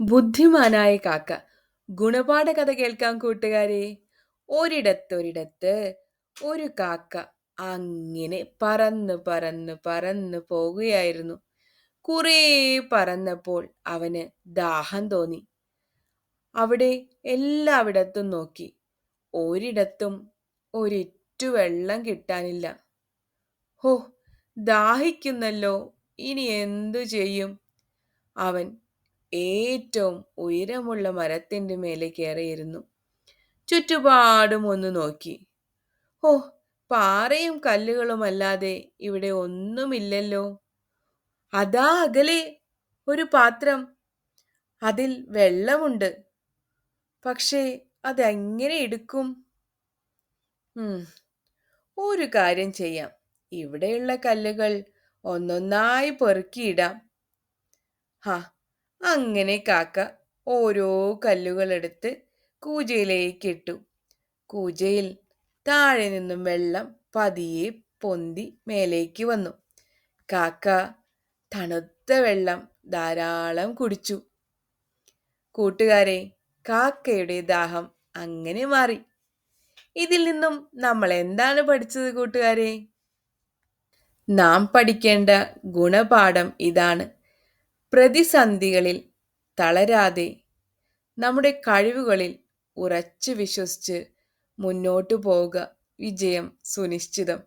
ബുദ്ധിമാനായ കാക്ക. ഗുണപാഠ കഥ കേൾക്കാം കൂട്ടുകാരെ. ഒരിടത്തൊരിടത്ത് ഒരു കാക്ക അങ്ങനെ പറന്ന് പറന്ന് പറന്ന് പോകുകയായിരുന്നു. കുറേ പറന്നപ്പോൾ അവന് ദാഹം തോന്നി. അവിടെ എല്ലാവിടത്തും നോക്കി. ഒരിടത്തും ഒരിറ്റു വെള്ളം കിട്ടാനില്ല. ഹോ ദാഹിക്കുന്നല്ലോ. ഇനി എന്തു ചെയ്യും? അവൻ ഏറ്റവും ഉയരമുള്ള മരത്തിന്റെ മേലെ കയറിയിരുന്നു. ചുറ്റുപാടും ഒന്ന് നോക്കി. ഓ പാറയും കല്ലുകളുമല്ലാതെ ഇവിടെ ഒന്നുമില്ലല്ലോ. അതാ അകലെ ഒരു പാത്രം. അതിൽ വെള്ളമുണ്ട്. പക്ഷേ അതെങ്ങനെ എടുക്കും? ഒരു കാര്യം ചെയ്യാം. ഇവിടെയുള്ള കല്ലുകൾ ഒന്നൊന്നായി പെറുക്കിയിടാം. ഹാ അങ്ങനെ കാക്ക ഓരോ കല്ലുകളെടുത്ത് കൂജയിലേക്ക് ഇട്ടു കൂജയിൽ താഴെ നിന്നും വെള്ളം പതിയെ പൊന്തി മേലേക്ക് വന്നു. കാക്ക തണുത്ത വെള്ളം ധാരാളം കുടിച്ചു. കൂട്ടുകാരെ കാക്കയുടെ ദാഹം അങ്ങനെ മാറി. ഇതിൽ നിന്നും നമ്മൾ എന്താണ് പഠിച്ചത് കൂട്ടുകാരെ? നാം പഠിക്കേണ്ട ഗുണപാഠം ഇതാണ്. പ്രതിസന്ധികളിൽ തളരാതെ നമ്മുടെ കഴിവുകളിൽ ഉറച്ചു വിശ്വസിച്ച് മുന്നോട്ടു പോവുക വിജയം സുനിശ്ചിതം.